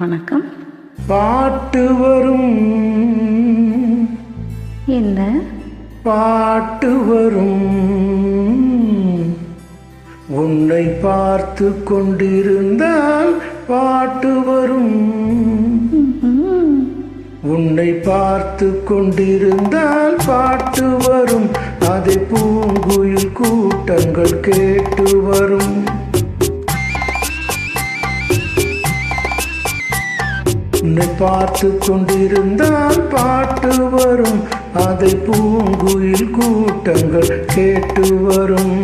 வணக்கம். பாட்டு வரும். என்ன? பாட்டு வரும். உன்னை பார்த்து கொண்டிருந்தால் பாட்டு வரும். உன்னை பார்த்து கொண்டிருந்தால் பாட்டு வரும். அதை பூங்குயில் கூட்டங்கள் கேட்டு வரும். உன்னை பார்த்து கொண்டிருந்தால் பாட்டு வரும். அதை பூங்குயில் கூட்டங்கள் கேட்டு வரும்.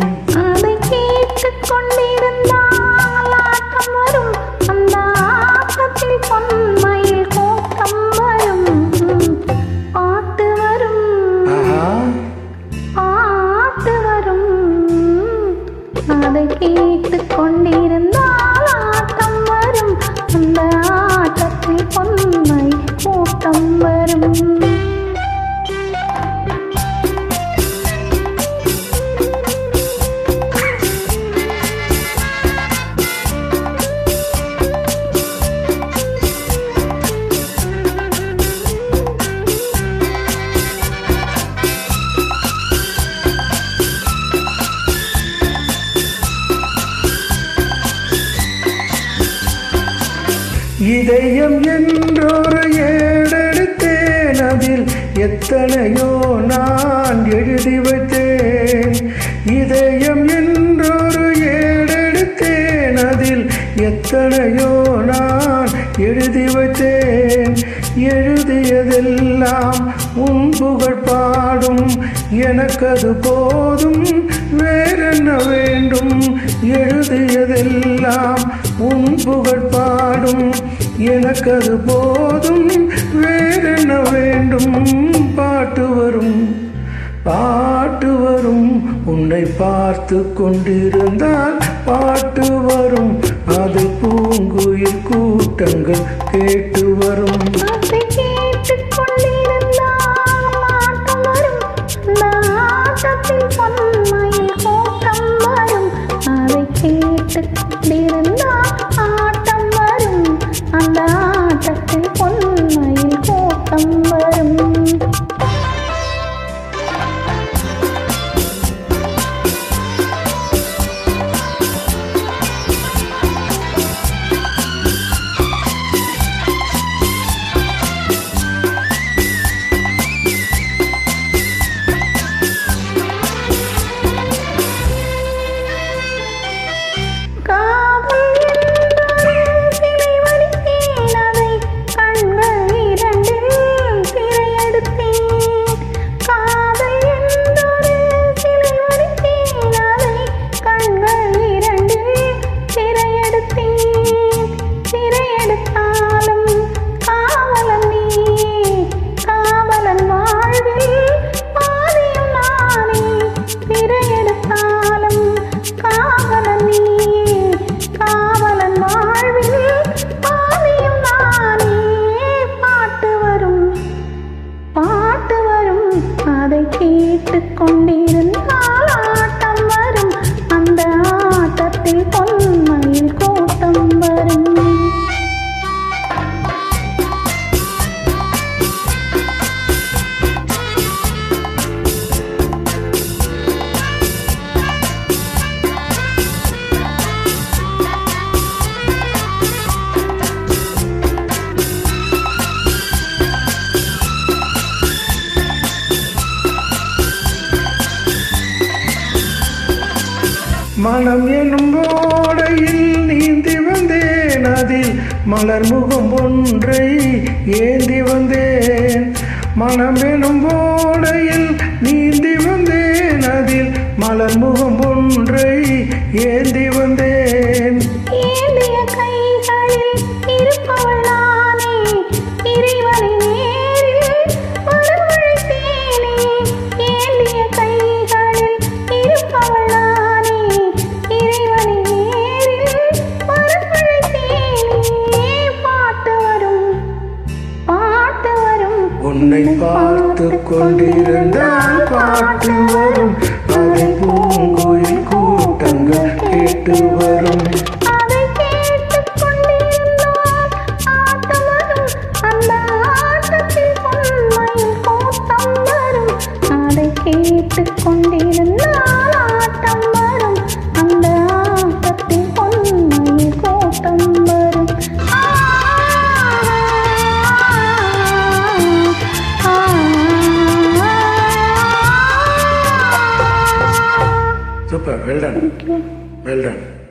இதயம் என்றொரு ஏடெடுத்தேன். அதில் எத்தனையோ நான் எழுதி வைத்தேன். இதயம் என்றொரு ஏடெடுத்தேன். அதில் எத்தனையோ நான் எழுதி வைத்தேன். எழுதியதெல்லாம் உன் புகழ் பாடும். எனக்கது போதும். வேறென்ன வேண்டும்? எழுதியதெல்லாம் உன் புகழ் பாடும். எனக்கு அது போதும் வேறென்ன வேண்டும்? பாட்டு வரும் பாட்டு வரும். உன்னை பார்த்து கொண்டிருந்தால் பாட்டு வரும். அது பூங்குயில் கூட்டங்கள் கேட்டு வரும். கேட்டுக் கொண்டிருந்தால் மனம் எனும் ஓடையில் நீந்தி வந்தேன். அதில் மலர் முகம் ஒன்றை ஏந்தி வந்தேன். மனம் எனும் ஓடையில் நீந்தி வந்தேன். அதில் மலர் முகம் ஒன்றை ஏந்தி வந்தேன். பார்த்து கொண்டிருந்தால் பாட்டு வரும். அதை பூங்குயில் கூட்டங்கள் கேட்டு வரும். Super, well done. Well done.